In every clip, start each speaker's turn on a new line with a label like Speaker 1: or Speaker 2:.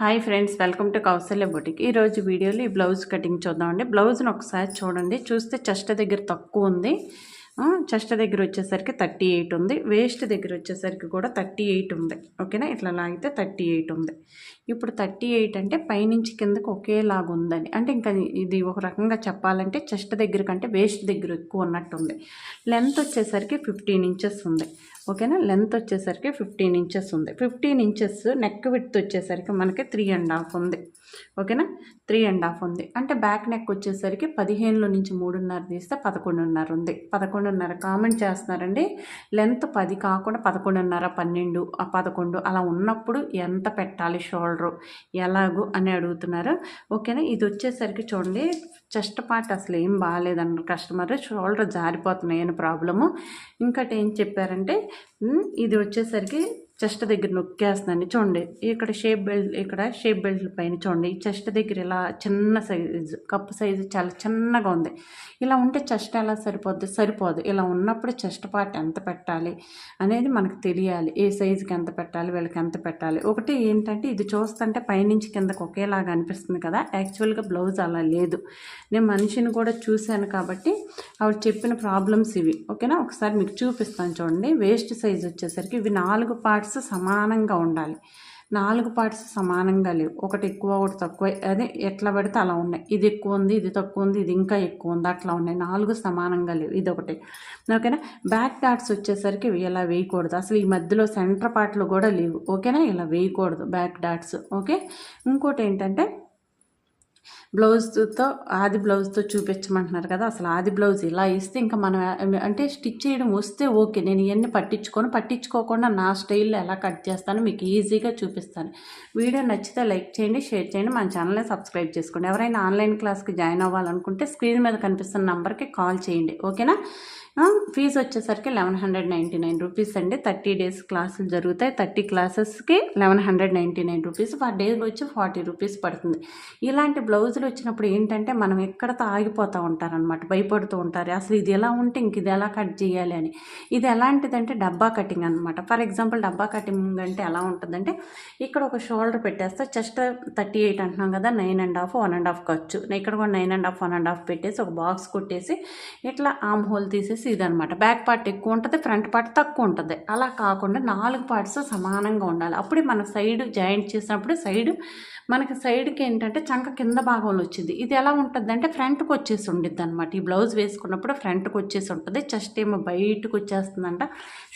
Speaker 1: Hi friends welcome to Kaushalya boutique. ఈరోజు వీడియోలో ఈ బ్లౌజ్ కటింగ్ చూద్దామండి. బ్లౌజ్ని ఒకసారి చూడండి. చూస్తే చెస్ట్ దగ్గర తక్కువ ఉంది. చెస్ట్ దగ్గర వచ్చేసరికి థర్టీ ఎయిట్ ఉంది. వేస్ట్ దగ్గర వచ్చేసరికి కూడా థర్టీ ఎయిట్ ఉంది. ఓకేనా? ఇట్లా లాగితే థర్టీ ఎయిట్ ఉంది. ఇప్పుడు థర్టీ ఎయిట్ అంటే పైనుంచి కిందకు ఒకేలాగా ఉందని. అంటే ఇంకా ఇది ఒక రకంగా చెప్పాలంటే చెస్ట్ దగ్గర కంటే వేస్ట్ దగ్గర ఎక్కువ ఉన్నట్టుంది లెంత్ వచ్చేసరికి ఫిఫ్టీన్ ఇంచెస్ ఉంది. ఓకేనా? లెంత్ వచ్చేసరికి ఫిఫ్టీన్ ఇంచెస్ ఉంది. ఫిఫ్టీన్ ఇంచెస్ నెక్ విడ్త్ వచ్చేసరికి మనకి త్రీ అండ్ హాఫ్ ఉంది. ఓకేనా? త్రీ అండ్ హాఫ్ ఉంది. అంటే బ్యాక్ నెక్ వచ్చేసరికి పదిహేనులో నుంచి మూడున్నర తీస్తే పదకొండున్నర ఉంది. పదకొండున్నర కామెంట్ చేస్తున్నారండి. లెంత్ పది కాకుండా పదకొండున్నర పన్నెండు ఆ పదకొండు అలా ఉన్నప్పుడు ఎంత పెట్టాలి షోల్డరు? ఎలాగూ అని అడుగుతున్నారు. ఓకేనా? ఇది వచ్చేసరికి చూడండి. చెస్ట్ పార్ట్ అసలు ఏం బాగాలేదన్నారు కస్టమర్. షోల్డర్ జారిపోతున్నాయని ప్రాబ్లము. ఇంకటి ఏం చెప్పారంటే ఇది వచ్చేసరికి చెస్ట్ దగ్గర నొక్కేస్తుందండి. చూడండి ఇక్కడ షేప్ బెల్ట్ ఇక్కడ షేప్ బెల్ట్ పైన చూడండి చెస్ట్ దగ్గర ఇలా చిన్న సైజు కప్పు సైజు చాలా చిన్నగా ఉంది. ఇలా ఉంటే చెస్ట్ ఎలా సరిపోద్ది? సరిపోదు. ఇలా ఉన్నప్పుడు చెస్ట్ పార్ట్ ఎంత పెట్టాలి అనేది మనకు తెలియాలి. ఏ సైజుకి ఎంత పెట్టాలి? వీళ్ళకి ఎంత పెట్టాలి? ఒకటి ఏంటంటే ఇది చూస్తుంటే పైనుంచి కిందకు ఒకేలాగా అనిపిస్తుంది కదా. యాక్చువల్గా బ్లౌజ్ అలా లేదు. నేను మనిషిని కూడా చూశాను కాబట్టి ఆవిడ చెప్పిన ప్రాబ్లమ్స్ ఇవి. ఓకేనా? ఒకసారి మీకు చూపిస్తాను చూడండి. వేస్ట్ సైజ్ వచ్చేసరికి ఇవి నాలుగు పార్ట్స్ పార్ట్స్ సమానంగా ఉండాలి. నాలుగు పార్ట్స్ సమానంగా లేవు. ఒకటి ఎక్కువ ఒకటి తక్కువ. అదే ఎట్లా పడితే అలా ఉన్నాయి. ఇది ఎక్కువ ఉంది ఇది తక్కువ ఉంది ఇది ఇంకా ఎక్కువ ఉంది అట్లా ఉన్నాయి. నాలుగు సమానంగా లేవు. ఇది ఒకటి ఓకేనా? బ్యాక్ డాట్స్ వచ్చేసరికి ఇలా వేయకూడదు. అసలు ఈ మధ్యలో సెంటర్ పార్ట్లు కూడా లేవు. ఓకేనా? ఇలా వేయకూడదు బ్యాక్ డాట్స్ ఓకే? ఇంకోటి ఏంటంటే బ్లౌజ్తో ఆది బ్లౌజ్తో చూపించమంటున్నారు కదా అసలు ఆది బ్లౌజ్ ఇలా ఇస్తే ఇంకా మనం అంటే స్టిచ్ చేయడం వస్తే ఓకే నేను ఇవన్నీ పట్టించుకోను పట్టించుకోకుండా నా స్టైల్లో ఎలా కట్ చేస్తానో మీకు ఈజీగా చూపిస్తాను. వీడియో నచ్చితే లైక్ చేయండి షేర్ చేయండి మన ఛానల్ని సబ్స్క్రైబ్ చేసుకోండి. ఎవరైనా ఆన్లైన్ క్లాస్కి జాయిన్ అవ్వాలనుకుంటే స్క్రీన్ మీద కనిపిస్తున్న నెంబర్కి కాల్ చేయండి. ఓకేనా? ఫీజు వచ్చేసరికి eleven hundred ninety nine rupees అండి. థర్టీ డేస్ క్లాసులు జరుగుతాయి. థర్టీ క్లాసెస్కి eleven hundred ninety nine rupees per day వచ్చి ఫార్టీ రూపీస్ పడుతుంది. ఇలాంటి బ్లౌజులు వచ్చినప్పుడు ఏంటంటే మనం ఎక్కడతో ఆగిపోతూ ఉంటారనమాట భయపడుతూ ఉంటారు. అసలు ఇది ఎలా ఉంటే ఇంక ఇది ఎలా కట్ చేయాలి అని. ఇది ఎలాంటిదంటే డబ్బా కటింగ్ అనమాట ఫర్ ఎగ్జాంపుల్ డబ్బా కటింగ్ అంటే ఎలా ఉంటుందంటే ఇక్కడ ఒక షోల్డర్ పెట్టేస్తే జస్ట్ థర్టీ ఎయిట్ అంటున్నాం కదా nine and half one and half ఖర్చు. ఇక్కడ కూడా nine and half one and half పెట్టేసి ఒక బాక్స్ కొట్టేసి ఇట్లా ఆమ్ హోల్ తీసేసి వచ్చేసి ఇదనమాట బ్యాక్ పార్ట్ ఎక్కువ ఉంటుంది ఫ్రంట్ పార్ట్ తక్కువ ఉంటుంది. అలా కాకుండా నాలుగు పార్ట్స్ సమానంగా ఉండాలి. అప్పుడే మన సైడ్ జాయింట్ చేసినప్పుడు సైడ్ మనకి సైడ్కి ఏంటంటే చంక కింద భాగంలో వచ్చింది. ఇది ఎలా ఉంటుంది అంటే ఫ్రంట్కి వచ్చేసి ఉండిద్ది అనమాట ఈ బ్లౌజ్ వేసుకున్నప్పుడు ఫ్రంట్కి వచ్చేసి ఉంటుంది. చెస్ట్ ఏమో బయటకు వచ్చేస్తుందంట.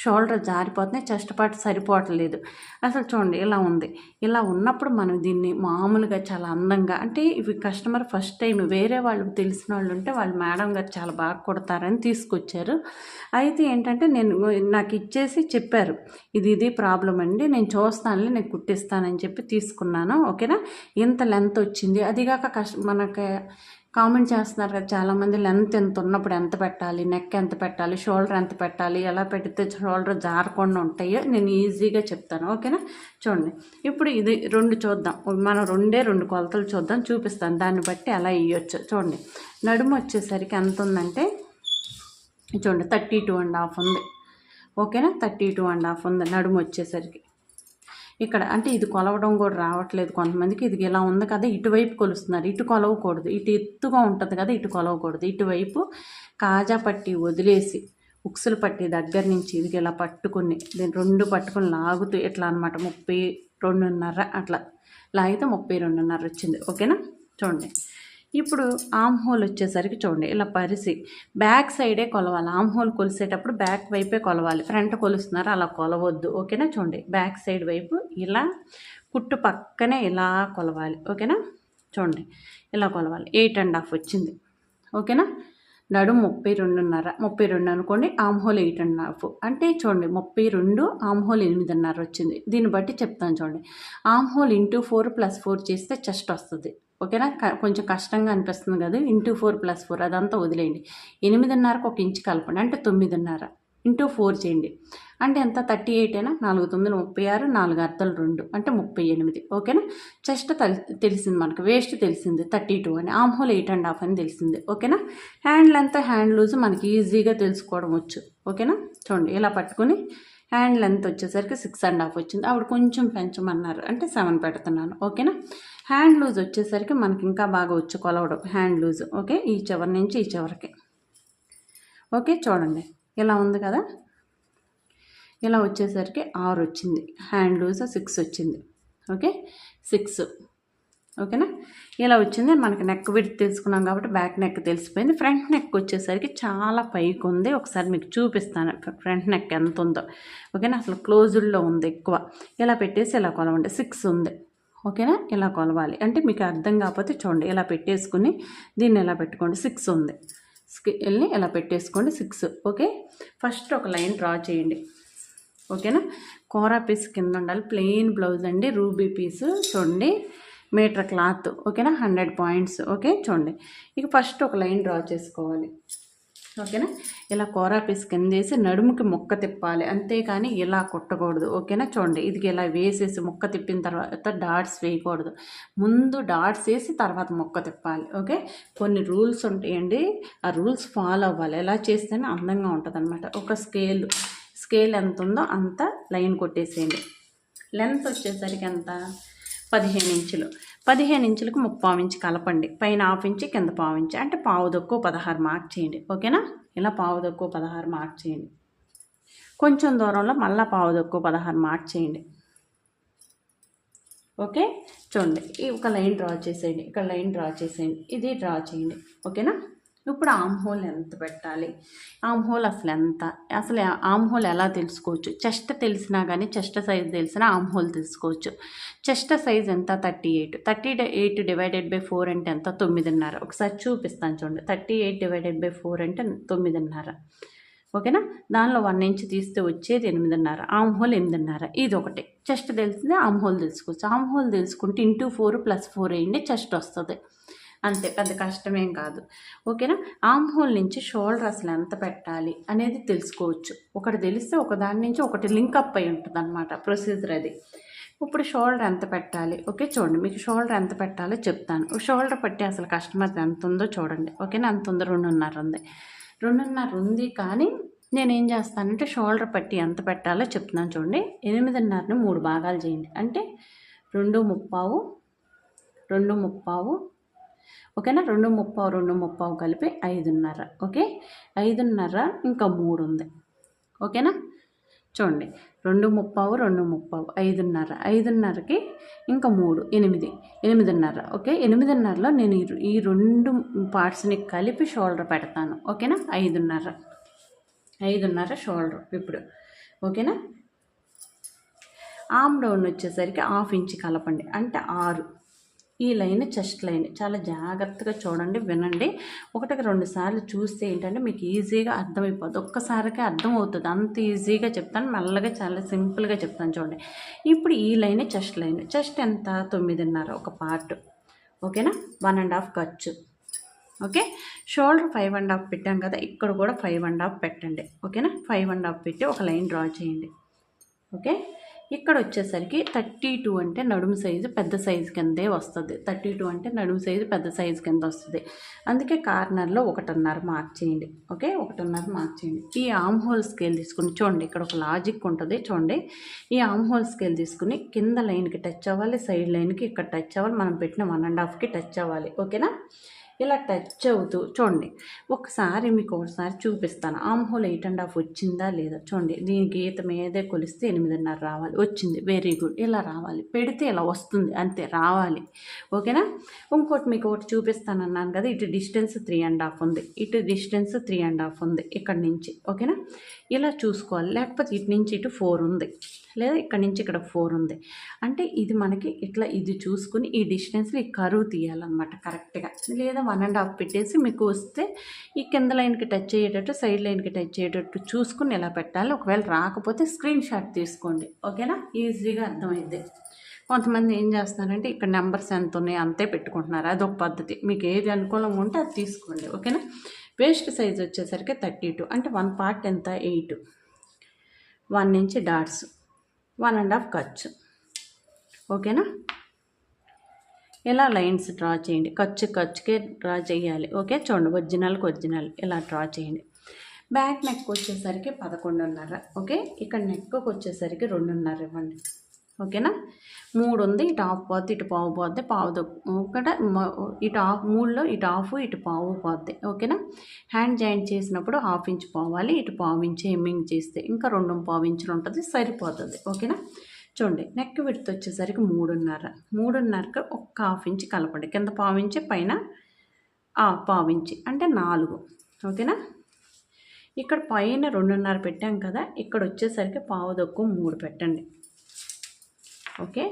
Speaker 1: షోల్డర్ జారిపోతుంది చెస్ట్ పార్ట్ సరిపోవట్లేదు. అసలు చూడండి ఇలా ఉంది. ఇలా ఉన్నప్పుడు మనం దీన్ని మామూలుగా చాలా అందంగా అంటే ఇవి కస్టమర్ ఫస్ట్ టైం వేరే వాళ్ళు తెలిసిన వాళ్ళు ఉంటే వాళ్ళు మేడం గారు చాలా బాగా కొడతారని తీసుకొచ్చారు. అయితే ఏంటంటే నేను నాకు ఇచ్చేసి చెప్పారు. ఇది ఇది ప్రాబ్లం అండి. నేను చూస్తానులే నేను కుట్టిస్తానని చెప్పి తీసుకున్నాను. ఓకేనా? ఇంత లెంత్ వచ్చింది. అదిగాక కష్ట మనకి కామెంట్ చేస్తున్నారు కదా చాలామంది లెంత్ ఎంత ఉన్నప్పుడు ఎంత పెట్టాలి? నెక్ ఎంత పెట్టాలి? షోల్డర్ ఎంత పెట్టాలి? ఎలా పెడితే షోల్డర్ జారకుండా ఉంటాయో నేను ఈజీగా చెప్తాను. ఓకేనా? చూడండి. ఇప్పుడు ఇది రెండు చూద్దాం. మనం రెండే రెండు కొలతలు చూద్దాం. చూపిస్తాను. దాన్ని బట్టి ఎలా ఇవ్వచ్చు చూడండి. నడుము వచ్చేసరికి ఎంత ఉందంటే చూడండి థర్టీ టూ అండ్ హాఫ్ ఉంది. ఓకేనా? థర్టీ టూ అండ్ హాఫ్ ఉంది నడుము వచ్చేసరికి. ఇక్కడ అంటే ఇది కొలవడం కూడా రావట్లేదు కొంతమందికి. ఇది ఇలా ఉంది కదా ఇటువైపు కొలుస్తున్నారు. ఇటు కొలవకూడదు. ఇటు ఎత్తుగా ఉంటుంది కదా ఇటు కొలవకూడదు. ఇటువైపు కాజా పట్టి వదిలేసి ఉక్సులు పట్టి దగ్గర నుంచి ఇది ఇలా పట్టుకుని దీన్ని రెండు పట్టుకుని లాగుతూ ఇట్లా అనమాట ముప్పై రెండున్నర అట్లా. లాగితే ముప్పై రెండున్నర వచ్చింది. ఓకేనా? చూడండి. ఇప్పుడు ఆమ్ హోల్ వచ్చేసరికి చూడండి ఇలా పరిసి బ్యాక్ సైడే కొలవాలి. ఆమ్ హోల్ కొలిసేటప్పుడు బ్యాక్ వైపే కొలవాలి. ఫ్రంట్ కొలుస్తున్నారు అలా కొలవద్దు. ఓకేనా? చూడండి బ్యాక్ సైడ్ వైపు ఇలా కుట్టు పక్కనే ఇలా కొలవాలి. ఓకేనా? చూడండి ఇలా కొలవాలి. ఎయిట్ అండ్ హాఫ్ వచ్చింది. ఓకేనా? నడుము ముప్పై రెండున్నర. ముప్పై రెండు అనుకోండి ఆమ్హోల్ ఎయిట్ అండ్ హాఫ్ అంటే చూడండి ముప్పై రెండు ఆమ్హోల్ ఎనిమిదిన్నర వచ్చింది. దీన్ని బట్టి చెప్తాను చూడండి. Armhole into four plus four చేస్తే చెస్ట్ వస్తుంది. ఓకేనా కొంచెం కష్టంగా అనిపిస్తుంది కదా. ఇంటూ ఫోర్ ప్లస్ ఫోర్ అదంతా వదిలేయండి. ఎనిమిదిన్నరకు ఒక ఇంచు కలపండి. అంటే తొమ్మిదిన్నర. ఇంటూ ఫోర్ చేయండి. అంటే ఎంత? థర్టీ ఎయిట్ అయినా నాలుగు తొమ్మిది ముప్పై ఆరు నాలుగు అర్థలు రెండు. అంటే ముప్పై ఎనిమిది. ఓకేనా? చెస్ట్ తెలిసింది మనకు. వేస్ట్ తెలిసింది. థర్టీ టూ అని. Arm hole eight and half అని తెలిసింది. ఓకేనా? హ్యాండ్ లెంత్ హ్యాండ్ లూజ్ మనకి ఈజీగా తెలుసుకోవడం వచ్చు. ఓకేనా? చూడండి. ఇలా పట్టుకొని హ్యాండ్ లెంత్ వచ్చేసరికి సిక్స్ అండ్ హాఫ్ వచ్చింది. ఆవిడ కొంచెం పెంచమన్నారు. అంటే సెవెన్ పెడుతున్నాను. ఓకేనా? హ్యాండ్ లూజ్ వచ్చేసరికి మనకి ఇంకా బాగా వచ్చి కొలవడం హ్యాండ్ లూజ్. ఓకే? ఈ చివరి నుంచి ఈ చివరికి. ఓకే? చూడండి. ఇలా ఉంది కదా? ఇలా వచ్చేసరికి ఆరు వచ్చింది. హ్యాండ్ లూజ్ సిక్స్ వచ్చింది. ఓకే? సిక్స్. ఓకేనా? ఇలా వచ్చింది. మనకి నెక్ విడ్త్ తెలుసుకున్నాం కాబట్టి బ్యాక్ నెక్ తెలిసిపోయింది. ఫ్రంట్ నెక్ వచ్చేసరికి చాలా పైకి ఉంది. ఒకసారి మీకు చూపిస్తాను. ఫ్రంట్ నెక్ ఎంత ఉందో. ఓకేనా? అసలు క్లోజ్డ్లో ఉంది ఎక్కువ. ఇలా పెట్టేసి ఇలా కొలవండి. సిక్స్ ఉంది. ఓకేనా? ఇలా కొలవాలి. అంటే మీకు అర్థం కాకపోతే చూడండి. ఇలా పెట్టేసుకుని దీన్ని ఇలా పెట్టుకోండి. సిక్స్ ఉంది. స్కేల్ని ఇలా పెట్టేసుకోండి. సిక్స్. ఓకే? ఫస్ట్ ఒక లైన్ డ్రా చేయండి. ఓకేనా? కోరా పీస్ కింద ఉండాలి. ప్లెయిన్ బ్లౌజ్ అండి. Ruby piece. చూడండి. Meter cloth. ఓకేనా? Hundred points. ఓకే? చూడండి. ఇక ఫస్ట్ ఒక లైన్ డ్రా చేసుకోవాలి. ఓకేనా? ఇలా కూర పీస్ కింద వేసి నడుముకి మొక్క తిప్పాలి. అంతేకాని ఇలా కుట్టకూడదు. ఓకేనా? చూడండి. ఇది ఇలా వేసేసి మొక్క తిప్పిన తర్వాత డాట్స్ వేయకూడదు. ముందు డాట్స్ వేసి తర్వాత మొక్క తిప్పాలి. ఓకే? కొన్ని రూల్స్ ఉంటాయండి. ఆ రూల్స్ ఫాలో అవ్వాలి. ఎలా చేస్తేనే అందంగా ఉంటుంది అనమాట ఒక స్కేల్ స్కేల్ ఎంత ఉందో అంత లైన్ కొట్టేసేయండి. లెంత్ వచ్చేసరికి ఎంత? పదిహేను ఇంచులు. పదిహేను ఇంచులకు ముప్పావు ఇంచు కలపండి. పైన హాఫ్ ఇంచు కింద పావు ఇంచు. అంటే పావు తక్కువ పదహారు మార్క్ చేయండి. ఓకేనా? ఇలా పావు తక్కువ పదహారు మార్క్ చేయండి. కొంచెం దూరంలో మళ్ళీ పావు తక్కువ పదహారు మార్క్ చేయండి. ఓకే? చూడండి. ఈ ఒక లైన్ డ్రా చేసేయండి. ఇక్కడ లైన్ డ్రా చేసేయండి. ఇది డ్రా చేయండి. ఓకేనా? ఇప్పుడు ఆమ్ హోల్ ఎంత పెట్టాలి? ఆమ్ హోల్ అసలు ఎంత? అసలు ఆమ్ హోల్ ఎలా తెలుసుకోవచ్చు? చెస్ట్ తెలిసినా కానీ చెస్ట్ సైజ్ తెలిసినా ఆమ్ హోల్ తెలుసుకోవచ్చు. చెస్ట్ సైజ్ ఎంత? Thirty eight thirty eight divided by four అంటే ఎంత? తొమ్మిదిన్నర. ఒకసారి చూపిస్తాను చూడండి. Thirty eight divided by four అంటే తొమ్మిదిన్నర. ఓకేనా? దానిలో వన్ ఇంచ్ తీస్తే వచ్చేది ఎనిమిదిన్నర. ఆమ్ హోల్ ఎనిమిదిన్నర. ఇది ఒకటి. చెస్ట్ తెలిసిందే ఆమ్ హోల్ తెలుసుకోవచ్చు. ఆమ్ హోల్ తెలుసుకుంటే ఇంటూ ఫోర్ ప్లస్ ఫోర్ వేయండి చెస్ట్ వస్తుంది. అంతే పెద్ద కష్టమేం కాదు. ఓకేనా? ఆమ్ హోల్ నుంచి షోల్డర్ అసలు ఎంత పెట్టాలి అనేది తెలుసుకోవచ్చు. ఒకటి తెలిస్తే ఒకదాని నుంచి ఒకటి లింక్ అప్ అయి ఉంటుంది అనమాట ప్రొసీజర్ అది. ఇప్పుడు షోల్డర్ ఎంత పెట్టాలి? ఓకే చూడండి మీకు షోల్డర్ ఎంత పెట్టాలో చెప్తాను. షోల్డర్ పట్టి అసలు కస్టమర్ ఎంత ఉందో చూడండి. ఓకేనా? అంత ఉందో రెండున్నర ఉంది. రెండున్నర ఉంది కానీ నేను ఏం చేస్తానంటే షోల్డర్ పట్టి ఎంత పెట్టాలో చెప్తున్నాను చూడండి. ఎనిమిదిన్నరని మూడు భాగాలు చేయండి. అంటే రెండు ముప్పావు రెండు ముప్పావు ఓకేనా? రెండు ముప్పావు రెండు ముప్పావు కలిపి ఐదున్నర. ఓకే? ఐదున్నర ఇంకా మూడు ఉంది ఓకేనా? చూడండి. రెండు ముప్పావు రెండు ముప్పావు ఐదున్నర. ఐదున్నరకి ఇంకా మూడు ఎనిమిది ఎనిమిదిన్నర. ఓకే? ఎనిమిదిన్నరలో నేను ఈ రెండు పార్ట్స్ని కలిపి షోల్డర్ పెడతాను. ఓకేనా? ఐదున్నర. ఐదున్నర షోల్డర్ ఇప్పుడు. ఓకేనా? ఆమ్ డౌన్ వచ్చేసరికి హాఫ్ ఇంచ్ కలపండి. అంటే ఆరు. ఈ లైన్ చెస్ట్ లైన్. చాలా జాగ్రత్తగా చూడండి వినండి. ఒకటికి రెండు సార్లు చూస్తే ఏంటంటే మీకు ఈజీగా అర్థమైపోద్ది. ఒక్కసారికే అర్థం అవుతుంది అంత ఈజీగా చెప్తాను మెల్లగా చాలా సింపుల్గా చెప్తాను చూడండి. ఇప్పుడు ఈ లైన్ చెస్ట్ లైన్. చెస్ట్ ఎంత? తొమ్మిదిన్నర. ఒక పార్ట్. ఓకేనా? వన్ అండ్ హాఫ్ ఖర్చు. Okay? Shoulder five and half పెట్టాం కదా ఇక్కడ కూడా ఫైవ్ అండ్ హాఫ్ పెట్టండి. ఓకేనా? ఫైవ్ అండ్ హాఫ్ పెట్టి ఒక లైన్ డ్రా చేయండి. ఓకే? ఇక్కడ వచ్చేసరికి థర్టీ టూ అంటే నడుము సైజు పెద్ద సైజు కిందే వస్తుంది. థర్టీ టూ అంటే నడుము సైజు పెద్ద సైజు కింద వస్తుంది. అందుకే కార్నర్లో ఒకటిన్నర మార్క్ చేయండి. ఓకే? ఒకటిన్నర మార్క్ చేయండి. ఈ ఆమ్ హోల్ స్కేల్ తీసుకుని చూడండి. ఇక్కడ ఒక లాజిక్ ఉంటుంది చూడండి. ఈ ఆమ్ హోల్ స్కేల్ తీసుకుని కింద లైన్కి టచ్ అవ్వాలి సైడ్ లైన్కి ఇక్కడ టచ్ అవ్వాలి. మనం పెట్టిన వన్ అండ్ హాఫ్కి టచ్ అవ్వాలి. ఓకేనా? ఇలా టచ్ అవుతూ చూడండి. ఒకసారి మీకు ఒకసారి చూపిస్తాను. Arm hole eight and half వచ్చిందా లేదా చూడండి. దీని గీత మీదే కొలిస్తే ఎనిమిదిన్నర రావాలి. వచ్చింది. Very good. ఇలా రావాలి. పెడితే ఇలా వస్తుంది. అంతే. రావాలి. ఓకేనా? ఇంకోటి మీకు ఒకటి చూపిస్తాను అన్నాను కదా. ఇటు డిస్టెన్స్ త్రీ అండ్ హాఫ్ ఉంది. ఇటు డిస్టెన్స్ త్రీ అండ్ హాఫ్ ఉంది. ఇక్కడ నుంచి. ఓకేనా? ఇలా చూసుకోవాలి. లేకపోతే ఇటు నుంచి ఇటు ఫోర్ ఉంది. లేదా ఇక్కడ నుంచి ఇక్కడ ఫోర్ ఉంది. అంటే ఇది మనకి ఇట్లా ఇది చూసుకుని ఈ డిస్టెన్స్లో ఈ కరువు తీయాలన్నమాట కరెక్ట్గా. లేదా వన్ అండ్ హాఫ్ పెట్టేసి మీకు వస్తే ఈ కింద లైన్కి టచ్ అయ్యేటట్టు సైడ్ లైన్కి టచ్ అయ్యేటట్టు చూసుకుని ఎలా పెట్టాలి ఒకవేళ రాకపోతే స్క్రీన్ షాట్ తీసుకోండి. ఓకేనా? ఈజీగా అర్థమైంది కొంతమంది ఏం చేస్తున్నారంటే ఇక్కడ నెంబర్స్ ఎంత ఉన్నాయి అంతే పెట్టుకుంటున్నారు. అదొక పద్ధతి. మీకు ఏది అనుకూలంగా ఉంటే అది తీసుకోండి. ఓకేనా? వేస్ట్ సైజ్ వచ్చేసరికి థర్టీ టూ. అంటే వన్ పార్ట్ ఎంత? Eight. One inch dots. One and half ఖర్చు ఓకేనా? ఇలా లైన్స్ డ్రా చేయండి? ఖర్చు ఖర్చుకే డ్రా చేయాలి. ఓకే? చూడండి ఒరిజినల్కి ఒరిజినల్. ఇలా డ్రా చేయండి? బ్యాక్ నెక్ వచ్చేసరికి పదకొండున్నర. ఓకే? ఇక్కడ నెక్కి వచ్చేసరికి రెండున్నర ఇవ్వండి. ఓకేనా? మూడు ఉంది ఇటు ఆఫ్ పోద్ది ఇటు పావు పోద్ది పావు ఒకట ఇటు ఆఫ్ మూడులో ఇటు ఆఫ్ ఇటు పావు పోద్ది ఓకేనా? హ్యాండ్ జాయింట్ చేసినప్పుడు హాఫ్ ఇంచ్ పోవాలి ఇటు పావు ఇంచ్ హెమ్మింగ్ చేస్తే ఇంకా రెండు పావు ఇంచులు ఉంటుంది సరిపోతుంది ఓకేనా? చూడండి నెక్ విడత వచ్చేసరికి మూడున్నర మూడున్నరకు ఒక్క హాఫ్ ఇంచ్ కలపండి కింద పావు ఇంచ్ పైన పావు ఇంచ్ అంటే నాలుగు ఓకేనా? ఇక్కడ పైన రెండున్నర పెట్టాం కదా ఇక్కడ వచ్చేసరికి పావు దొక్కు మూడు పెట్టండి. ఓకే?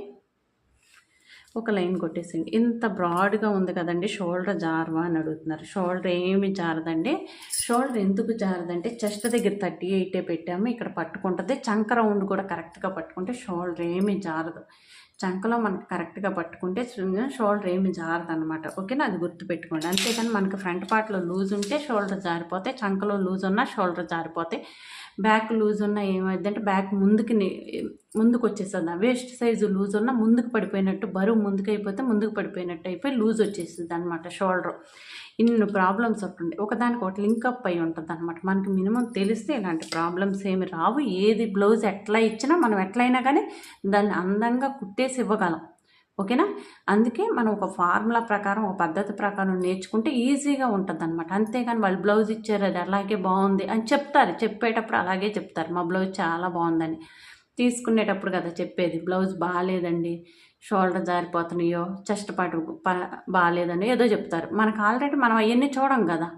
Speaker 1: ఒక లైన్ కొట్టేసింది. ఇంత బ్రాడ్గా ఉంది కదండి షోల్డర్ జారవా అని అడుగుతున్నారు. షోల్డర్ ఏమి జారదండి? షోల్డర్ ఎందుకు జారదంటే చెస్ట్ దగ్గర థర్టీ ఎయిటే పెట్టాము ఇక్కడ పట్టుకుంటుంది. చంక రౌండ్ కూడా కరెక్ట్గా పట్టుకుంటే షోల్డర్ ఏమి జారదు. చంకలో మనకు కరెక్ట్గా పట్టుకుంటే షోల్డర్ ఏమి జారదు అనమాట ఓకేనా అది గుర్తుపెట్టుకోండి. అంతేకాని మనకి ఫ్రంట్ పార్ట్లో లూజ్ ఉంటే షోల్డర్ జారిపోతే చంకలో లూజ్ ఉన్నా షోల్డర్ జారిపోతే బ్యాక్ లూజ్ ఉన్న ఏమైందంటే బ్యాక్ ముందుకి ముందుకు వచ్చేస్తుంది వేస్ట్ సైజు లూజ్ ఉన్న ముందుకు పడిపోయినట్టు బరువు ముందుకు అయిపోతే ముందుకు పడిపోయినట్టు అయిపోయి లూజ్ వచ్చేస్తుంది అనమాట షోల్డర్. ఇన్ని ప్రాబ్లమ్స్ ఒకటి ఒకదానికి ఒకటి లింకప్ అయి ఉంటుంది అనమాట మనకి మినిమం తెలిస్తే ఇలాంటి ప్రాబ్లమ్స్ ఏమి రావు. ఏది బ్లౌజ్ ఎట్లా ఇచ్చినా మనం ఎట్లయినా కానీ దాన్ని అందంగా కుట్టేసి ఇవ్వగలం. ఓకేనా? అందుకే మనం ఒక ఫార్ములా ప్రకారం ఒక పద్ధతి ప్రకారం నేర్చుకుంటే ఈజీగా ఉంటుంది అనమాట అంతేగాని వాళ్ళు బ్లౌజ్ ఇచ్చారు అది అలాగే బాగుంది అని చెప్తారు. చెప్పేటప్పుడు అలాగే చెప్తారు. మా బ్లౌజ్ చాలా బాగుందని. తీసుకునేటప్పుడు కదా చెప్పేది బ్లౌజ్ బాగాలేదండి షోల్డర్ జారిపోతున్నాయో చెస్ట్ పాటు బాగాలేదని ఏదో చెప్తారు. మనకు ఆల్రెడీ మనం అవన్నీ చూడం కదా.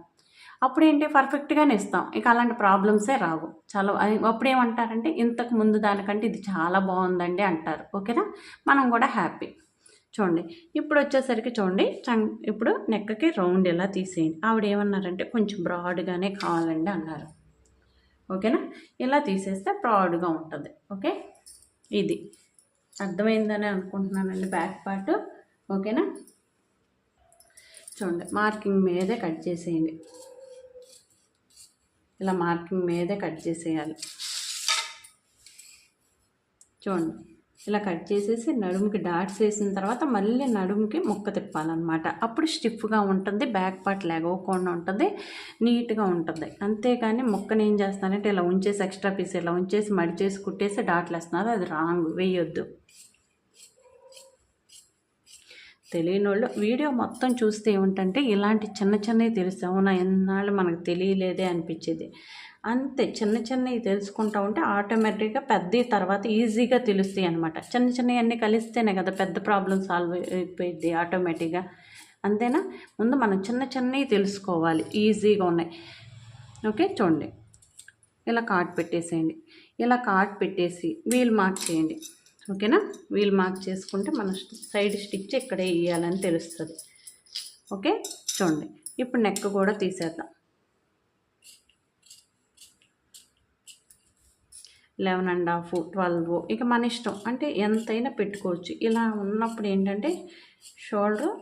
Speaker 1: అప్పుడు ఏంటి పర్ఫెక్ట్గానే ఇస్తాం. ఇక అలాంటి ప్రాబ్లమ్సే రావు. చాలా అప్పుడు ఏమంటారంటే ఇంతకు ముందు దానికంటే ఇది చాలా బాగుందండి అంటారు. ఓకేనా? మనం కూడా హ్యాపీ. చూడండి. ఇప్పుడు వచ్చేసరికి చూడండి ఇప్పుడు నెక్కకి రౌండ్ ఇలా తీసేయండి. ఆవిడ ఏమన్నారంటే కొంచెం బ్రాడ్గానే కావాలండి అన్నారు. ఓకేనా? ఇలా తీసేస్తే బ్రాడ్గా ఉంటుంది. ఓకే? ఇది. అర్థమైందని అనుకుంటున్నానండి బ్యాక్ పార్ట్. ఓకేనా? చూడండి మార్కింగ్ మీదే కట్ చేసేయండి. ఇలా మార్కింగ్ మీదే కట్ చేసేయాలి. చూడండి. ఇలా కట్ చేసేసి నడుముకి డాట్స్ వేసిన తర్వాత మళ్ళీ నడుముకి ముక్క తిప్పాలన్నమాట. అప్పుడు స్టిఫ్గా ఉంటుంది బ్యాక్ పార్ట్ లేకపోకుండా ఉంటుంది నీట్గా ఉంటుంది. అంతేకాని ముక్కని ఏం చేస్తానంటే ఇలా ఉంచేసి ఎక్స్ట్రా పీస్ ఇలా ఉంచేసి మడిచేసి కుట్టేసి డాట్లు వేస్తున్నారు అది రాంగ్ వేయొద్దు. తెలియని వాళ్ళు వీడియో మొత్తం చూస్తే ఏమిటంటే ఇలాంటి చిన్న చిన్నవి తెలుసు అవునా ఎన్నాళ్ళు మనకు తెలియలేదే అనిపించేది. అంతే చిన్న చిన్నవి తెలుసుకుంటా ఉంటే ఆటోమేటిక్గా పెద్ద తర్వాత ఈజీగా తెలుస్తాయి అనమాట చిన్న చిన్నవి అన్నీ కలిస్తేనే కదా పెద్ద ప్రాబ్లం సాల్వ్ అయిపోయింది ఆటోమేటిక్గా. అంతేనా? ముందు మనం చిన్న చిన్నవి తెలుసుకోవాలి. ఈజీగా ఉన్నాయి. ఓకే? చూడండి. ఇలా కార్డ్ పెట్టేసేయండి. ఇలా కార్డ్ పెట్టేసి వీల్ మార్క్ చేయండి. ఓకేనా? వీల్ మార్క్ చేసుకుంటే మన సైడ్ స్టిచ్ ఇక్కడే వేయాలని తెలుస్తుంది. ఓకే? చూడండి. ఇప్పుడు నెక్ కూడా తీసేద్దాం. లెవెన్ అండ్ హాఫ్ ట్వెల్వ్ ఇక మన ఇష్టం. అంటే ఎంతైనా పెట్టుకోవచ్చు. ఇలా ఉన్నప్పుడు ఏంటంటే షోల్డర్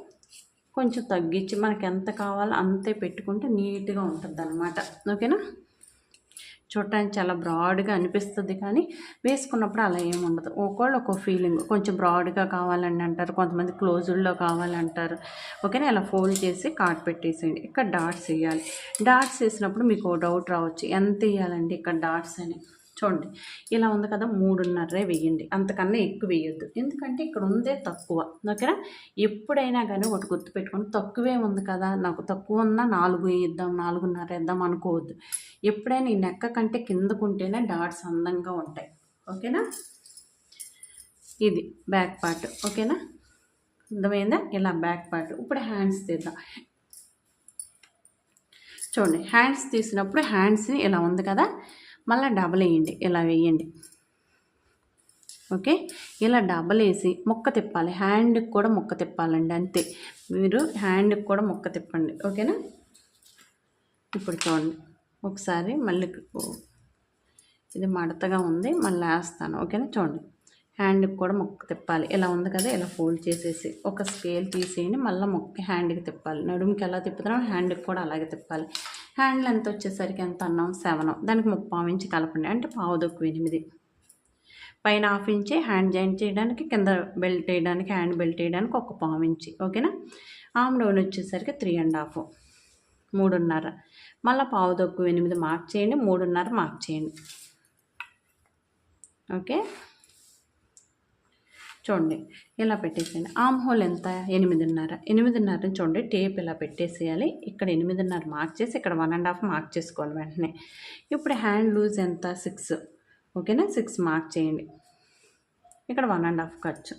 Speaker 1: కొంచెం తగ్గించి మనకి ఎంత కావాలో అంతే పెట్టుకుంటే నీట్గా ఉంటుంది అనమాట ఓకేనా? చూడటానికి చాలా బ్రాడ్గా అనిపిస్తుంది కానీ వేసుకున్నప్పుడు అలా ఏమి ఉండదు. ఒక్కోళ్ళు ఒక్కో ఫీలింగ్. కొంచెం బ్రాడ్గా కావాలని అంటారు. కొంతమంది క్లోజుల్లో కావాలంటారు ఓకేనా? ఇలా ఫోల్డ్ చేసి కార్ట్ పెట్టేసేయండి. ఇక్కడ డాట్స్ వేయాలి. డాట్స్ వేసినప్పుడు మీకు డౌట్ రావచ్చు. ఎంత వేయాలండి ఇక్కడ డాట్స్ అని. చూడండి ఇలా ఉంది కదా మూడున్నరే వేయండి అంతకన్నా ఎక్కువ వేయొద్దు ఎందుకంటే ఇక్కడ ఉందే తక్కువ. ఓకేనా? ఎప్పుడైనా కానీ ఒకటి గుర్తుపెట్టుకొని తక్కువే ఉంది కదా నాకు తక్కువ ఉన్నా నాలుగు వేద్దాం నాలుగున్నర వేద్దాం అనుకోవద్దు. ఎప్పుడైనా ఈ నెక్క కంటే కిందకుంటేనే డాట్స్ అందంగా ఉంటాయి. ఓకేనా? ఇది బ్యాక్ పార్ట్. ఓకేనా? అర్థమైందా? ఇలా బ్యాక్ పార్ట్. ఇప్పుడు హ్యాండ్స్ తీద్దాం. చూడండి హ్యాండ్స్ తీసినప్పుడు హ్యాండ్స్ని ఇలా ఉంది కదా మళ్ళీ డబల్ వేయండి. ఇలా వేయండి. ఓకే? ఇలా డబల్ వేసి మొక్క తిప్పాలి. హ్యాండ్కి కూడా మొక్క తిప్పాలండి. అంతే. మీరు హ్యాండ్కి కూడా మొక్క తిప్పండి. ఓకేనా? ఇప్పుడు చూడండి. ఒకసారి మళ్ళీ ఇది మడతగా ఉంది. మళ్ళీ వేస్తాను. ఓకేనా? చూడండి. హ్యాండ్కి కూడా మొక్క తిప్పాలి. ఇలా ఉంది కదా? ఇలా ఫోల్డ్ చేసేసి ఒక స్కేల్ తీసేయండి. మళ్ళీ మొక్క హ్యాండ్కి తిప్పాలి. నడుముకి ఎలా తిప్పుతున్నాం హ్యాండ్కి కూడా అలాగే తిప్పాలి. హ్యాండ్ లెంత్ వచ్చేసరికి ఎంత అన్నాం? సెవెన్. దానికి ముప్పావు ఇంచి కలపండి. అంటే పావు దొక్కు ఎనిమిది. పైన హాఫ్ ఇంచి హ్యాండ్ జాయింట్ చేయడానికి కింద బెల్ట్ వేయడానికి హ్యాండ్ బెల్ట్ వేయడానికి ఒక పావు ఇంచి. ఓకేనా? ఆమ్ డౌన్ వచ్చేసరికి త్రీ అండ్ హాఫ్. మూడున్నర. మళ్ళీ పావు దొక్కు ఎనిమిది మార్క్ చేయండి. మూడున్నర మార్క్ చేయండి. ఓకే? చూడండి ఇలా పెట్టేసేయండి. ఆమ్ హోల్ ఎంత? ఎనిమిదిన్నర. ఎనిమిదిన్నర చూడండి టేప్ ఇలా పెట్టేసేయాలి. ఇక్కడ ఎనిమిదిన్నర మార్క్ చేసి ఇక్కడ వన్ అండ్ హాఫ్ మార్క్ చేసుకోవాలి వెంటనే. ఇప్పుడు హ్యాండ్ లూజ్ ఎంత? సిక్స్. ఓకేనా? సిక్స్ మార్క్ చేయండి. ఇక్కడ వన్ అండ్ హాఫ్ ఖర్చు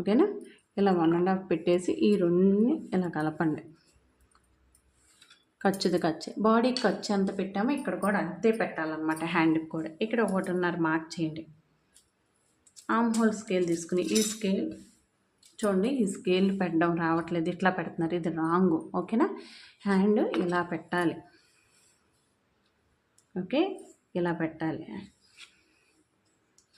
Speaker 1: ఓకేనా? ఇలా వన్ అండ్ హాఫ్ పెట్టేసి ఈ రెండుని ఇలా కలపండి. ఖర్చుది ఖర్చు బాడీకి ఖర్చు ఎంత పెట్టామో ఇక్కడ కూడా అంతే పెట్టాలన్నమాట హ్యాండ్కి కూడా. ఇక్కడ ఒకటిన్నర మార్క్ చేయండి. ఆమ్ హోల్ స్కేల్ తీసుకుని ఈ స్కేల్ చూడండి ఈ స్కేల్ పెట్టడం రావట్లేదు. ఇట్లా పెడుతున్నారు. ఇది రాంగ్. ఓకేనా? హ్యాండ్ ఇలా పెట్టాలి. ఓకే? ఇలా పెట్టాలి.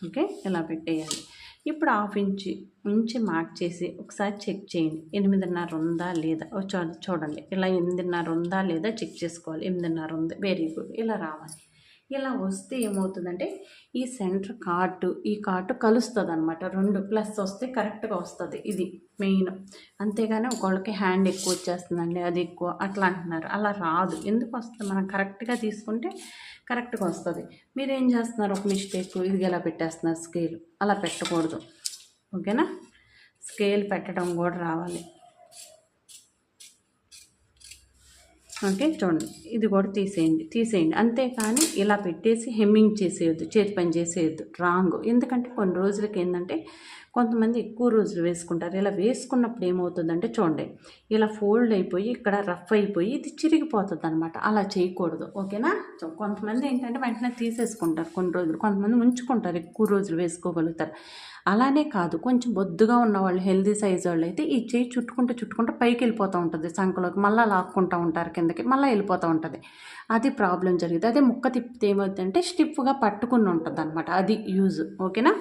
Speaker 1: ఓకే? ఇలా పెట్టేయాలి. ఇప్పుడు హాఫ్ ఇంచ్ ఇంచి మార్క్ చేసి ఒకసారి చెక్ చేయండి. ఎనిమిదిన్నర ఉందా లేదా? చూ చూడండి. ఇలా ఎనిమిదిన్నర ఉందా లేదా చెక్ చేసుకోవాలి. ఎనిమిదిన్నర ఉంది. Very good. ఇలా రావాలి. ఇలా వస్తే ఏమవుతుందంటే ఈ సెంటర్ కార్టు ఈ కార్టు కలుస్తుంది అనమాట రెండు ప్లస్ వస్తే కరెక్ట్గా వస్తుంది. ఇది మెయిన్. అంతేగాని ఒకళ్ళకి హ్యాండ్ ఎక్కువ వచ్చేస్తుందండి అది ఎక్కువ. అట్లా అంటున్నారు. అలా రాదు. ఎందుకు వస్తుంది? మనం కరెక్ట్గా తీసుకుంటే కరెక్ట్గా వస్తుంది. మీరు ఏం చేస్తున్నారు? ఒక మిస్టేక్. ఇది ఎలా పెట్టేస్తున్నారు? స్కేల్. అలా పెట్టకూడదు. ఓకేనా? స్కేల్ పెట్టడం కూడా రావాలి. ఓకే చూడండి. ఇది కూడా తీసేయండి తీసేయండి. అంతేకాని ఇలా పెట్టేసి హెమ్మింగ్ చేసేయద్దు చేతి పని చేసేయద్దు. రాంగ్. ఎందుకంటే కొన్ని రోజులకి ఏంటంటే కొంతమంది ఎక్కువ రోజులు వేసుకుంటారు. ఇలా వేసుకున్నప్పుడు ఏమవుతుందంటే చూడండి ఇలా ఫోల్డ్ అయిపోయి ఇక్కడ రఫ్ అయిపోయి ఇది చిరిగిపోతుంది అనమాట అలా చేయకూడదు. ఓకేనా? కొంతమంది ఏంటంటే వెంటనే తీసేసుకుంటారు కొన్ని రోజులు. కొంతమంది ఉంచుకుంటారు ఎక్కువ రోజులు వేసుకోగలుగుతారు. అలానే కాదు కొంచెం బొద్దుగా ఉన్న వాళ్ళు హెల్దీ సైజ్ వాళ్ళు అయితే ఈ చేయి చుట్టుకుంటూ చుట్టుకుంటూ పైకి వెళ్ళిపోతూ ఉంటుంది సంఖలోకి. మళ్ళీ లాక్కుంటూ ఉంటారు కిందకి మళ్ళీ వెళ్ళిపోతూ ఉంటుంది. అది ప్రాబ్లం జరిగింది అదే ముక్క తిప్పితే ఏమవుతుందంటే స్టిఫ్గా పట్టుకుని ఉంటుంది అనమాట అది యూజ్. ఓకేనా?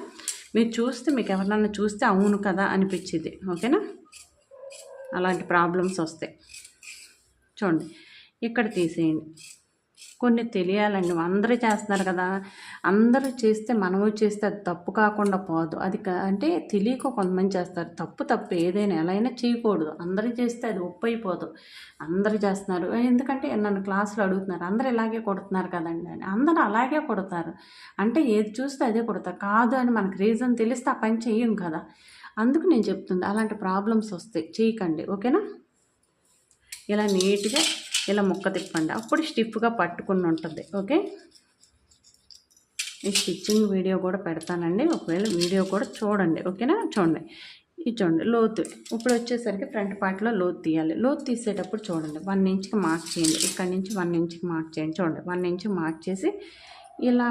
Speaker 1: మీరు చూస్తే మీకు ఎవరినన్నా చూస్తే అవును కదా అనిపించింది. ఓకేనా? అలాంటి ప్రాబ్లమ్స్ వస్తాయి. చూడండి. ఇక్కడ తీసేయండి. కొన్ని తెలియాలండి. అందరూ చేస్తున్నారు కదా. అందరూ చేస్తే మనము చేస్తే అది తప్పు కాకుండా పోదు. అది అంటే తెలియక కొంతమంది చేస్తారు. తప్పు తప్పు ఏదైనా ఎలా అయినా చేయకూడదు. అందరూ చేస్తే అది ఒప్పు అయిపోదు. అందరూ చేస్తున్నారు. ఎందుకంటే నన్ను క్లాసులో అడుగుతున్నారు. అందరూ ఇలాగే కొడుతున్నారు కదండి అని. అందరూ అలాగే కొడతారు. అంటే ఏది చూస్తే అదే కొడతారు. కాదు అని మనకు రీజన్ తెలిస్తే ఆ పని చెయ్యం కదా. అందుకు నేను చెప్తుంది. అలాంటి ప్రాబ్లమ్స్ వస్తాయి. చేయకండి. ఓకేనా? ఇలా నీట్గా ఇలా ముక్క తిప్పండి. అప్పుడు స్టిఫ్గా పట్టుకుని ఉంటుంది. ఓకే? ఈ స్టిచ్చింగ్ వీడియో కూడా పెడతానండి. ఒకవేళ వీడియో కూడా చూడండి. ఓకేనా? చూడండి. ఇది చూడండి లోతు. ఇప్పుడు వచ్చేసరికి ఫ్రంట్ పార్ట్లో లోతు తీయాలి. లోతు తీసేటప్పుడు చూడండి. వన్ ఇంచ్కి మార్క్ చేయండి. ఇక్కడ నుంచి వన్ ఇంచ్కి మార్క్ చేయండి. చూడండి. వన్ ఇంచ్ మార్క్ చేసి ఇలా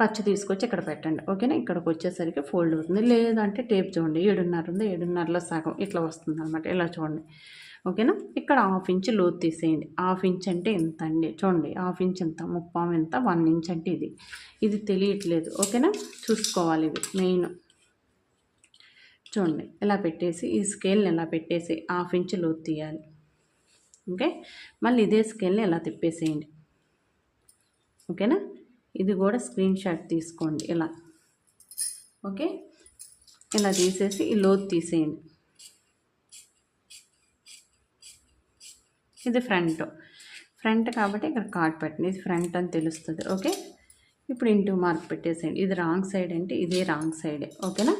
Speaker 1: ఖర్చు తీసుకొచ్చి ఇక్కడ పెట్టండి. ఓకేనా? ఇక్కడికి వచ్చేసరికి ఫోల్డ్ అవుతుంది. లేదంటే టేప్ చూడండి. ఏడున్నర ఉంది. ఏడున్నరలో సగం. ఇట్లా వస్తుంది అనమాట ఇలా చూడండి. ఓకేనా? ఇక్కడ హాఫ్ ఇంచ్ లోతు తీసేయండి. హాఫ్ ఇంచ్ అంటే ఎంత అండి? చూడండి హాఫ్ ఇంచ్ ఎంత? ముప్పాం ఎంత? వన్ ఇంచ్ అంటే ఇది. ఇది తెలియట్లేదు ఓకేనా? చూసుకోవాలి ఇవి మెయిన్. చూడండి ఇలా పెట్టేసి ఈ స్కేల్ని ఇలా పెట్టేసి హాఫ్ ఇంచ్ లోతు తీయాలి. ఓకే? మళ్ళీ ఇదే స్కేల్ని ఇలా తిప్పేసేయండి. ఓకేనా? ఇది కూడా స్క్రీన్ షాట్ తీసుకోండి ఇలా. ఓకే? ఇలా తీసేసి ఈ లోతు తీసేయండి. ఇది ఫ్రంట్. ఫ్రంట్ కాబట్టి ఇక్కడ కార్డ్ పెట్టండి. ఇది ఫ్రంట్ అని తెలుస్తుంది. ఓకే? ఇప్పుడు ఇంటూ మార్క్ పెట్టేసేయండి. ఇది రాంగ్ సైడ్ అంటే ఇదే రాంగ్ సైడే ఓకేనా?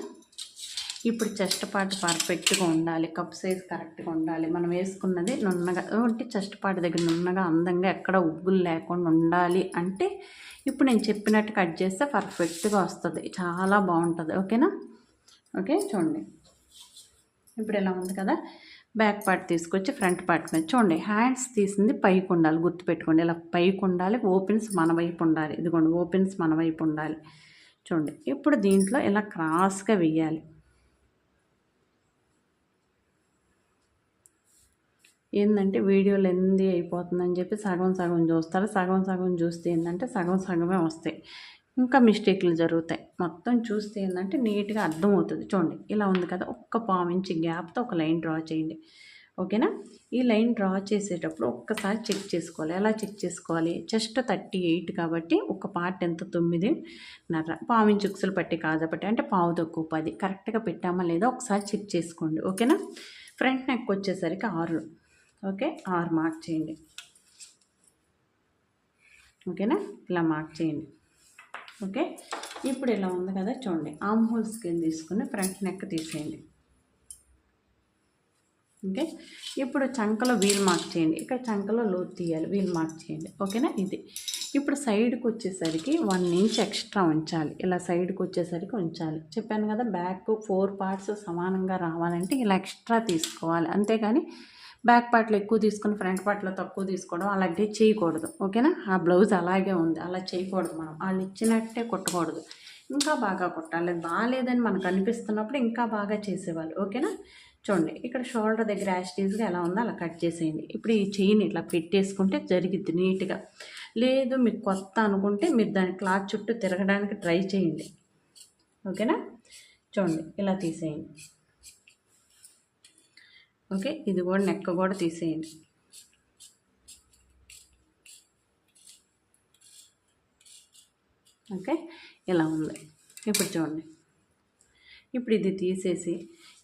Speaker 1: ఇప్పుడు చెస్ట్ పార్ట్ పర్ఫెక్ట్గా ఉండాలి. కప్ సైజ్ కరెక్ట్గా ఉండాలి. మనం వేసుకున్నది నున్నగా అంటే చెస్ట్ పార్ట్ దగ్గర నున్నగా అందంగా ఎక్కడ ఉగ్గులు లేకుండా ఉండాలి అంటే ఇప్పుడు నేను చెప్పినట్టు కట్ చేస్తే పర్ఫెక్ట్గా వస్తుంది. చాలా బాగుంటుంది. ఓకేనా? ఓకే? చూడండి. ఇప్పుడు ఎలా ఉంది కదా? బ్యాక్ పార్ట్ తీసుకొచ్చి ఫ్రంట్ పార్ట్ మీద. చూడండి హ్యాండ్స్ తీసింది పైకి ఉండాలి గుర్తుపెట్టుకోండి. ఇలా పైకి ఉండాలి ఓపెన్స్ మన వైపు ఉండాలి. ఇదిగోండి ఓపెన్స్ మన వైపు ఉండాలి. చూడండి ఇప్పుడు దీంట్లో ఇలా క్రాస్గా వెయ్యాలి. ఏంటంటే వీడియోలు ఎంది అయిపోతుందని చెప్పి సగం సగం చూస్తారు. సగం సగం చూస్తే ఏంటంటే సగం సగమే వస్తాయి. ఇంకా మిస్టేక్లు జరుగుతాయి. మొత్తం చూస్తే ఏంటంటే నీట్గా అర్థమవుతుంది. చూడండి ఇలా ఉంది కదా ఒక్క పావించి గ్యాప్తో ఒక లైన్ డ్రా చేయండి. ఓకేనా? ఈ లైన్ డ్రా చేసేటప్పుడు ఒక్కసారి చెక్ చేసుకోవాలి. ఎలా చెక్ చేసుకోవాలి? జస్ట్ థర్టీ ఎయిట్ కాబట్టి ఒక పార్ట్ ఎంత? తొమ్మిది నర్ర పావించి ఉక్సులు పట్టి కాదపట్టి అంటే పావు తక్కువ పది. కరెక్ట్గా పెట్టామా లేదా ఒకసారి చెక్ చేసుకోండి. ఓకేనా? ఫ్రంట్ నెక్ వచ్చేసరికి ఆరు. ఓకే? ఆరు మార్క్ చేయండి. ఓకేనా? ఇలా మార్క్ చేయండి. ఓకే? ఇప్పుడు ఇలా ఉంది కదా చూడండి. ఆమ్ హోల్ స్కేల్ తీసుకుని ఫ్రంట్ నెక్ తీసేయండి. ఓకే? ఇప్పుడు చంకలో వీల్ మార్క్ చేయండి. ఇక్కడ చంకలో లోతు తీయాలి. వీల్ మార్క్ చేయండి. ఓకేనా? ఇది. ఇప్పుడు సైడ్కి వచ్చేసరికి వన్ ఇంచ్ ఎక్స్ట్రా ఉంచాలి. ఇలా సైడ్కి వచ్చేసరికి ఉంచాలి. చెప్పాను కదా బ్యాక్ ఫోర్ పార్ట్స్ సమానంగా రావాలంటే ఇలా ఎక్స్ట్రా తీసుకోవాలి. అంతేగాని బ్యాక్ పార్ట్లో ఎక్కువ తీసుకుని ఫ్రంట్ పార్ట్లో తక్కువ తీసుకోవడం అలాంటివి చేయకూడదు. ఓకేనా? ఆ బ్లౌజ్ అలాగే ఉంది. అలా చేయకూడదు మనం. వాళ్ళు ఇచ్చినట్టే కుట్టకూడదు. ఇంకా బాగా కుట్టాలి. బాగాలేదని మనకు అనిపిస్తున్నప్పుడు ఇంకా బాగా చేసేవాళ్ళు. ఓకేనా? చూడండి. ఇక్కడ షోల్డర్ దగ్గర యాస్టీజ్గా ఎలా ఉందో అలా కట్ చేసేయండి. ఇప్పుడు ఈ చెయ్యిని ఇట్లా పెట్టేసుకుంటే జరిగిద్ది నీట్గా. లేదు మీకు కొత్త అనుకుంటే మీరు దాని క్లాత్ చుట్టూ తిరగడానికి ట్రై చేయండి. ఓకేనా? చూడండి. ఇలా తీసేయండి. ఓకే? ఇది కూడా నెక్ కూడా తీసేయండి. ఓకే? ఇలా ఉంది. ఇప్పుడు చూడండి. ఇప్పుడు ఇది తీసేసి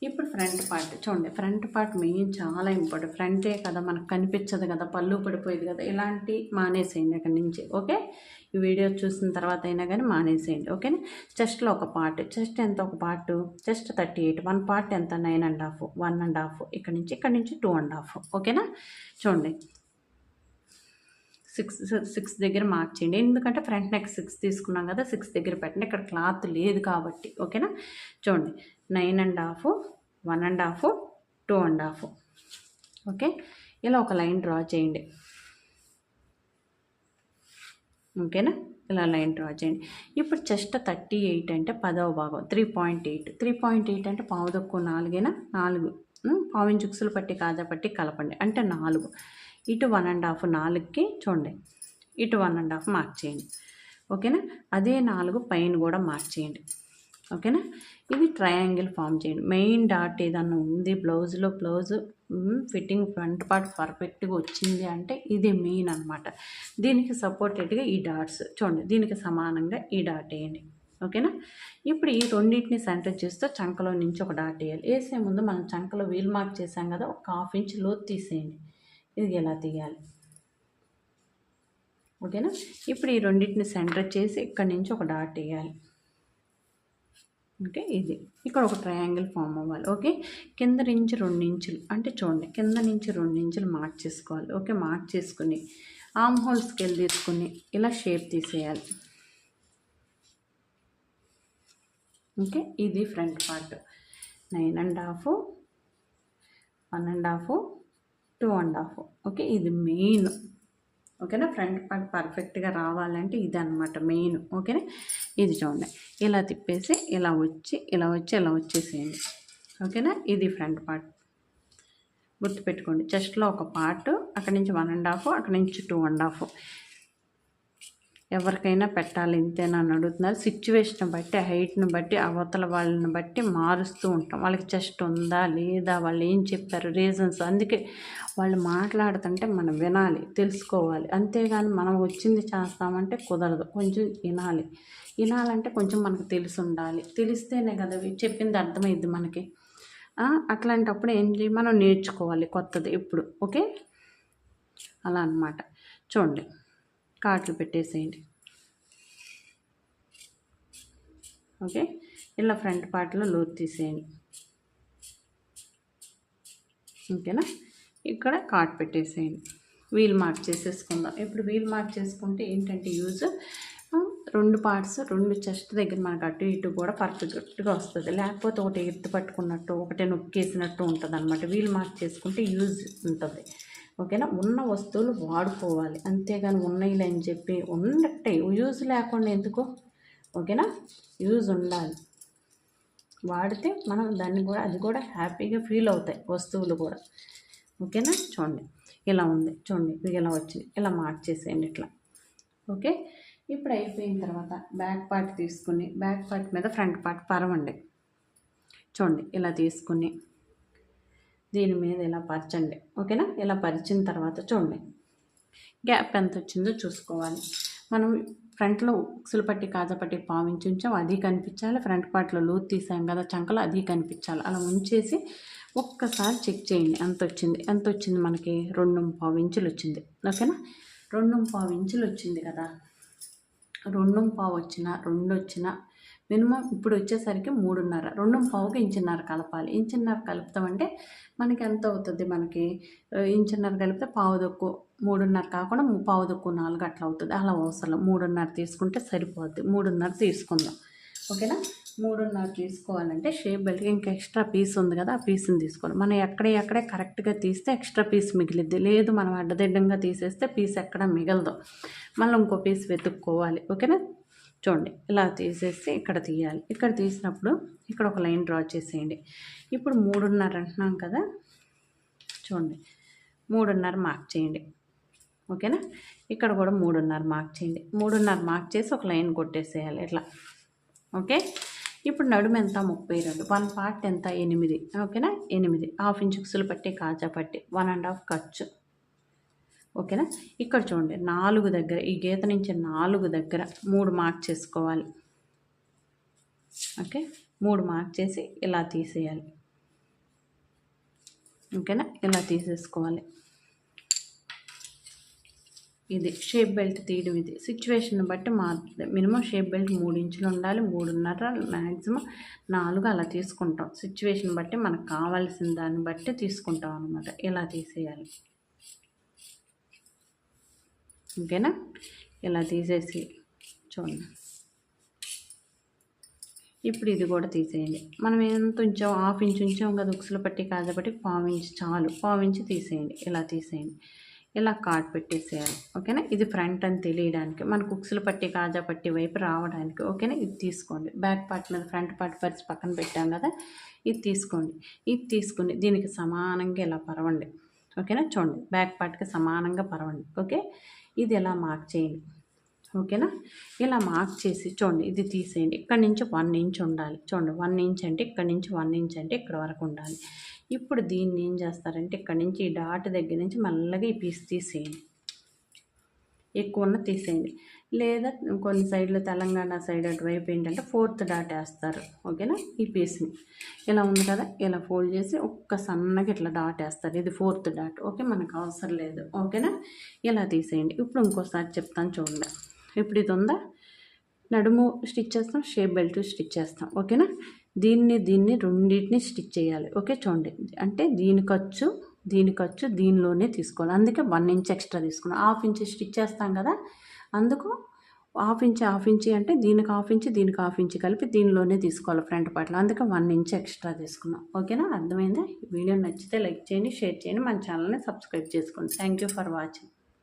Speaker 1: ఇప్పుడు ఫ్రంట్ పార్ట్. చూడండి ఫ్రంట్ పార్ట్ మెయిన్ చాలా ఇంపార్టెంట్. ఫ్రంటే కదా మనకు కనిపించదు కదా పళ్ళు పడిపోయేది కదా. ఇలాంటి మానేసేయండి అక్కడి నుంచి ఓకే? ఈ వీడియో చూసిన తర్వాత అయినా కానీ మానేసేయండి ఓకేనా? చెస్ట్లో ఒక పార్ట్. చెస్ట్ ఎంత ఒక part? Chest thirty eight. One part ఎంత? Nine and half. One and half. ఇక్కడ నుంచి ఇక్కడ నుంచి టూ అండ్ హాఫ్ ఓకేనా? చూడండి. సిక్స్ సిక్స్ దగ్గర మార్క్ చేయండి. ఎందుకంటే ఫ్రంట్ నెక్ సిక్స్ తీసుకున్నాం కదా సిక్స్ దగ్గర పెట్టండి. ఇక్కడ క్లాత్ లేదు కాబట్టి. ఓకేనా? చూడండి. Nine and half one and half two and half. Okay? ఇలా ఒక లైన్ డ్రా చేయండి. ఓకేనా? ఇలా లైన్ డ్రా చేయండి. ఇప్పుడు చెస్ట్ థర్టీ ఎయిట్ అంటే పదవ భాగం. Three point eight. Three point eight అంటే పావు తక్కువ నాలుగేనా? నాలుగు. పావిన్ చుక్సులు పట్టి కాజా పట్టి కలపండి. అంటే నాలుగు. ఇటు వన్ అండ్ హాఫ్ నాలుగుకి చూడండి. ఇటు వన్ అండ్ హాఫ్ మార్క్ చేయండి. ఓకేనా? అదే నాలుగు పైన కూడా మార్క్ చేయండి. ఓకేనా? ఇది ట్రయాంగిల్ ఫామ్ చేయండి. మెయిన్ డాట్ ఏదన్నా ఉంది బ్లౌజ్లో బ్లౌజ్ ఫిట్టింగ్ ఫ్రంట్ పార్ట్ పర్ఫెక్ట్గా వచ్చింది అంటే ఇది మెయిన్ అనమాట దీనికి సపోర్టెడ్గా ఈ డాట్స్ చూడండి. దీనికి సమానంగా ఈ డాట్ వేయండి. ఓకేనా? ఇప్పుడు ఈ రెండింటిని సెంటర్ చేస్తూ చంకలో నుంచి ఒక డాట్ వేయాలి. వేసే ముందు మనం చంకలో వీల్ మార్క్ చేసాం కదా ఒక హాఫ్ ఇంచ్ లోతు తీసేయండి. ఇది ఎలా తీయాలి. ఓకేనా? ఇప్పుడు ఈ రెండింటిని సెంటర్ చేసి ఇక్కడ నుంచి ఒక డాట్ వేయాలి. ఓకే ఇది. ఇక్కడ ఒక ట్రయాంగిల్ ఫామ్ అవ్వాలి. ఓకే కింద నుంచి రెండు ఇంచులు అంటే చూడండి కింద నుంచి రెండు ఇంచులు మార్క్ చేసుకోవాలి. ఓకే మార్క్ చేసుకుని ఆమ్ హోల్ స్కేల్ తీసుకుని ఇలా షేప్ తీసేయాలి. ఓకే ఇది front part. Nine and half one and half two and half. Okay ఇది మెయిన్. ఓకేనా? ఫ్రంట్ పార్ట్ పర్ఫెక్ట్గా రావాలంటే ఇది అనమాట మెయిన్. ఓకేనా? ఇది చూడండి. ఇలా తిప్పేసి ఇలా వచ్చి ఇలా వచ్చి ఇలా వచ్చేసేయండి. ఓకేనా? ఇది ఫ్రంట్ పార్ట్. గుర్తుపెట్టుకోండి. చెస్ట్లో ఒక పార్ట్ అక్కడి నుంచి వన్ అండ్ హాఫ్ అక్కడి నుంచి టూ అండ్ హాఫ్. ఎవరికైనా పెట్టాలి ఇంతేనా అని అడుగుతున్నారు. సిచ్యువేషన్ బట్టి హైట్ని బట్టి అవతల వాళ్ళని బట్టి మారుస్తూ ఉంటాం. వాళ్ళకి చెస్ట్ ఉందా లేదా వాళ్ళు ఏం చెప్పారు రీజన్స్. అందుకే వాళ్ళు మాట్లాడుతుంటే మనం వినాలి తెలుసుకోవాలి. అంతేగాని మనం వచ్చింది చేస్తామంటే కుదరదు. కొంచెం వినాలి. వినాలంటే కొంచెం మనకు తెలిసి ఉండాలి. తెలిస్తేనే కదా చెప్పింది అర్థమైద్ది మనకి. అట్లాంటప్పుడు ఏం మనం నేర్చుకోవాలి కొత్తది ఇప్పుడు. ఓకే? అలా అనమాట చూడండి. కార్ట్లు పెట్టేసేయండి. ఓకే? ఇలా ఫ్రంట్ పార్ట్లో లోతు తీసేయండి. ఓకేనా? ఇక్కడ కార్ట్ పెట్టేసేయండి. వీల్ మార్క్ చేసేసుకుందాం. ఇప్పుడు వీల్ మార్క్ చేసుకుంటే ఏంటంటే యూజ్? రెండు పార్ట్స్ రెండు చెస్ట్ దగ్గర మనకు అటు ఇటు కూడా పర్ఫెక్ట్గా వస్తుంది. లేకపోతే ఒకటి ఎత్తు పట్టుకున్నట్టు ఒకటి నొక్కేసినట్టు ఉంటుంది అనమాట వీల్ మార్క్ చేసుకుంటే యూజ్ ఉంటుంది. ఓకేనా? ఉన్న వస్తువులు వాడుకోవాలి. అంతేగాని ఉన్నాయి అని చెప్పి ఉన్నట్టే యూజ్ లేకుండా ఎందుకు? ఓకేనా? యూజ్ ఉండాలి. వాడితే మనం దాన్ని కూడా అది కూడా హ్యాపీగా ఫీల్ అవుతాయి వస్తువులు కూడా. ఓకేనా? చూడండి. ఇలా ఉంది. చూడండి. ఇది ఇలా వచ్చింది. ఇలా మార్చేసేయండి ఇట్లా. ఓకే? ఇప్పుడు అయిపోయిన తర్వాత బ్యాక్ పార్ట్ తీసుకుని బ్యాక్ పార్ట్ మీద ఫ్రంట్ పార్ట్ పరవండి చూడండి. ఇలా తీసుకుని దీని మీద ఇలా పరచండి. ఓకేనా? ఇలా పరిచిన తర్వాత చూడండి. గ్యాప్ ఎంత వచ్చిందో చూసుకోవాలి. మనం ఫ్రంట్లో ఉక్సులు పట్టి కాజపట్టి పావించి ఉంచాం అది కనిపించాలి. ఫ్రంట్ పార్ట్లో లూత్ తీసాం కదా చంకలు అది కనిపించాలి. అలా ఉంచేసి ఒక్కసారి చెక్ చేయండి. ఎంత వచ్చింది? ఎంత వచ్చింది? మనకి రెండు పావు ఇంచులు వచ్చింది. ఓకేనా? రెండు పావు ఇంచులు వచ్చింది కదా. రెండు పావు వచ్చిన రెండు వచ్చిన మినిమం ఇప్పుడు వచ్చేసరికి మూడున్నర. రెండు పావుకి ఇంచున్నర కలపాలి. ఇంచున్నర కలుపుతామంటే మనకి ఎంత అవుతుంది? మనకి ఇంచున్నర కలిపితే పావు దొక్కు మూడున్నర కాకుండా పావు దొక్కు నాలుగు అట్లా అవుతుంది. అలా అవసరం. మూడున్నర తీసుకుంటే సరిపోద్ది. మూడున్నర తీసుకుందాం. ఓకేనా? మూడున్నర తీసుకోవాలంటే షేప్ బెల్ట్కి ఇంకా ఎక్స్ట్రా పీస్ ఉంది కదా ఆ పీస్ని తీసుకోవాలి. మనం ఎక్కడే ఎక్కడే కరెక్ట్గా తీస్తే ఎక్స్ట్రా పీస్ మిగిలిద్ది. లేదు మనం అడ్డదిడ్డంగా తీసేస్తే పీస్ ఎక్కడ మిగలదు. మళ్ళీ ఇంకో పీస్ వెతుక్కోవాలి. ఓకేనా? చూడండి ఇలా తీసేసి ఇక్కడ తీయాలి. ఇక్కడ తీసినప్పుడు ఇక్కడ ఒక లైన్ డ్రా చేసేయండి. ఇప్పుడు మూడున్నర అంటున్నాం కదా చూడండి మూడున్నర మార్క్ చేయండి. ఓకేనా? ఇక్కడ కూడా మూడున్నర మార్క్ చేయండి. మూడున్నర మార్క్ చేసి ఒక లైన్ కొట్టేసేయాలి ఇట్లా. ఓకే? ఇప్పుడు నడుము ఎంత? ముప్పై రెండు. వన్ పార్ట్ ఎంత? ఎనిమిది. ఓకేనా? ఎనిమిది. హాఫ్ ఇంచ్ ఉక్సులు పట్టి కాజా పట్టి. వన్ అండ్ హాఫ్ ఖర్చు. ఓకేనా? ఇక్కడ చూడండి నాలుగు దగ్గర ఈ గీత నుంచి నాలుగు దగ్గర మూడు మార్క్ చేసుకోవాలి. ఓకే? మూడు మార్క్ చేసి ఇలా తీసేయాలి. ఓకేనా? ఇలా తీసేసుకోవాలి. ఇది షేప్ బెల్ట్ తీయడం ఇది. సిచ్యువేషన్ బట్టి మారుతుంది మినిమం షేప్ బెల్ట్ మూడు ఇంచులు ఉండాలి మూడున్నర మ్యాక్సిమం నాలుగు అలా తీసుకుంటాం. సిచ్యువేషన్ బట్టి మనకు కావాల్సిన దాన్ని బట్టి తీసుకుంటాం అనమాట ఇలా తీసేయాలి. ఓకేనా? ఇలా తీసేసి చూడండి. ఇప్పుడు ఇది కూడా తీసేయండి. మనం ఎంత ఉంచాం హాఫ్ ఇంచ్ ఉంచాం కదా ఉక్సులు పట్టి కాజపట్టి పావు ఇంచ్ చాలు. పావు ఇంచ్ తీసేయండి. ఇలా తీసేయండి. ఇలా కాట్ పెట్టేసేయాలి. ఓకేనా? ఇది ఫ్రంట్ అని తెలియడానికి మనకు ఉక్సులు పట్టి కాజా పట్టి వైపు రావడానికి. ఓకేనా? ఇది తీసుకోండి. బ్యాక్ పార్ట్ మీద ఫ్రంట్ పార్ట్ పరిచి పక్కన పెట్టాం కదా ఇది తీసుకోండి. ఇది తీసుకుని దీనికి సమానంగా ఇలా పరవండి. ఓకేనా? చూడండి. బ్యాక్ పార్ట్కి సమానంగా పరవండి. ఓకే? ఇది ఇలా మార్క్ చేయండి. ఓకేనా? ఇలా మార్క్ చేసి చూడండి ఇది తీసేయండి. ఇక్కడ నుంచి వన్ ఇంచ్ ఉండాలి. చూడండి వన్ ఇంచ్ అంటే ఇక్కడ నుంచి వన్ ఇంచ్ అంటే ఇక్కడ వరకు ఉండాలి. ఇప్పుడు దీన్ని ఏం చేస్తారంటే ఇక్కడ నుంచి ఈ డాట్ దగ్గర నుంచి మెల్లగా ఈ పీస్ తీసేయండి. ఎక్కువ ఉన్న తీసేయండి. లేదా కొన్ని సైడ్లు తెలంగాణ సైడ్ అటువైపు ఏంటంటే ఫోర్త్ డాట్ వేస్తారు. ఓకేనా? ఈ పీస్ని ఇలా ఉంది కదా? ఇలా ఫోల్డ్ చేసి ఒక్క సన్నగా ఇట్లా డాట్ వేస్తారు. ఇది ఫోర్త్ డాట్. ఓకే? మనకు అవసరం లేదు. ఓకేనా? ఇలా తీసేయండి. ఇప్పుడు ఇంకోసారి చెప్తాను చూడండి. ఇప్పుడు ఇది ఉందా? నడుము స్టిచ్ చేస్తాం షేప్ బెల్ట్ స్టిచ్ చేస్తాం. ఓకేనా? దీన్ని దీన్ని రెండింటిని స్టిచ్ చేయాలి. ఓకే? చూడండి. అంటే దీని ఖర్చు దీని ఖర్చు దీనిలోనే తీసుకోవాలి. అందుకే వన్ ఇంచ్ ఎక్స్ట్రా తీసుకున్నాం. హాఫ్ ఇంచ్ స్టిచ్ చేస్తాం కదా? అందుకు హాఫ్ ఇంచ్ హాఫ్ ఇంచ్ అంటే దీనికి హాఫ్ ఇంచ్ దీనికి హాఫ్ ఇంచ్ కలిపి దీనిలోనే తీసుకోవాలి ఫ్రంట్ పార్ట్లో. అందుకే వన్ ఇంచ్ ఎక్స్ట్రా తీసుకున్నాం. ఓకేనా? అర్థమైందా? వీడియో నచ్చితే లైక్ చేయండి షేర్ చేయండి. మన ఛానల్ని సబ్స్క్రైబ్ చేసుకోండి. Thank you for watching.